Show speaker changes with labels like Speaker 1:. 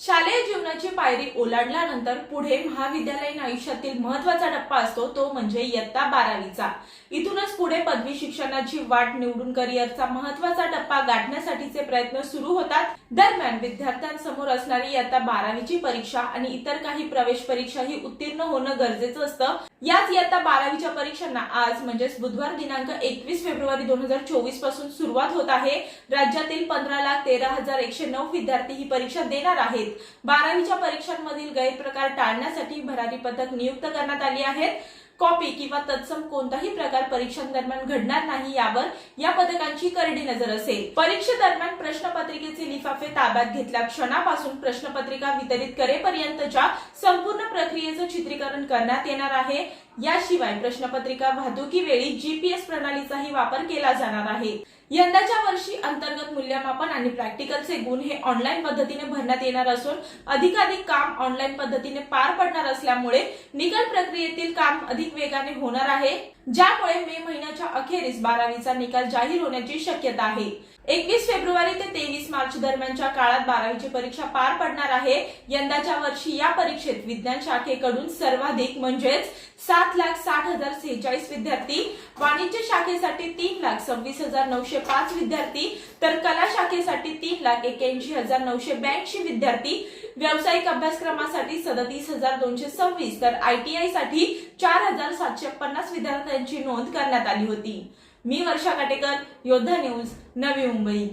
Speaker 1: शालेय जीवनाची पायरी ओलांडल्यानंतर पुढे महाविद्यालयीन आयुष्यातील महत्त्वाचा टप्पा असतो तो म्हणजे इयत्ता बारावीचा. इथूनच पुढे पदवी शिक्षणाची वाट निवडून करिअरचा महत्त्वाचा टप्पा गाठण्यासाठीचे प्रयत्न सुरू होतात. दरम्यान विद्यार्थ्यांसमोर असणारी इयत्ता बारावीची परीक्षा आणि इतर काही प्रवेश परीक्षाही उत्तीर्ण होणं गरजेचं असतं. याच इयत्ता बारावीच्या परीक्षांना आज म्हणजेच बुधवार दिनांक एकवीस फेब्रुवारी दोन हजार चोवीसपासून सुरुवात होत आहे. राज्यातील पंधरा लाख तेरा हजार एकशे नऊ विद्यार्थी ही परीक्षा देणार आहेत. बारावीच्या परीक्षांमधील गैरप्रकार टाळण्यासाठी भरारी पथक नियुक्त करण्यात आली आहेत. कॉपी किंवा तत्सम कोणताही प्रकार परीक्षांदरम्यान घडणार नाही यावर या पथकांची करडी नजर असेल. परीक्षेदरम्यान प्रश्नपत्रिकेचे लिफाफे ताब्यात घेतल्या क्षणापासून प्रश्नपत्रिका वितरित करेपर्यंतच्या संपूर्ण प्रक्रियेचं चित्रीकरण करण्यात येणार आहे. याशिवाय प्रश्नपत्रिका वाहतुकीवेळी जीपीएस प्रणालीचाही वापर केला जाणार आहे. यंदाच्या वर्षी अंतर्गत मूल्यमापन आणि प्रॅक्टिकलचे गुण हे ऑनलाईन पद्धतीने भरण्यात येणार असून अधिकाधिक काम ऑनलाईन पद्धतीने पार पडणार असल्यामुळे निकाल प्रक्रियेतील काम अधिक वेगाने होणार आहे. ज्यामुळे मे महिन्याच्या अखेरीस बारावीचा निकाल जाहीर होण्याची शक्यता आहे. एकवीस फेब्रुवारी ते तेवीस मार्च दरम्यानच्या काळात बारावीची परीक्षा पार पडणार आहे. यंदाच्या वर्षी या परीक्षेत विज्ञान शाखेकडून सर्वाधिक म्हणजेच सात लाख साठ हजार सेहेचाळीस विद्यार्थी वाणिज्य शाखेसाठी तीन लाख सव्वीस हजार नऊशे पाच विद्यार्थी तर कला शाखेसाठी तीन लाख एक्याऐंशी हजार नऊशे ब्याऐंशी विद्यार्थी व्यावसायिक अभ्यासक्रमासाठी सदतीस हजार दोनशे सव्वीस तर आयटीआयसाठी चार हजार सातशे पन्नास विद्यार्थ्यांची नोंद करण्यात आली होती. मी वर्षा काटेकर योद्धा न्यूज नवी मुंबई.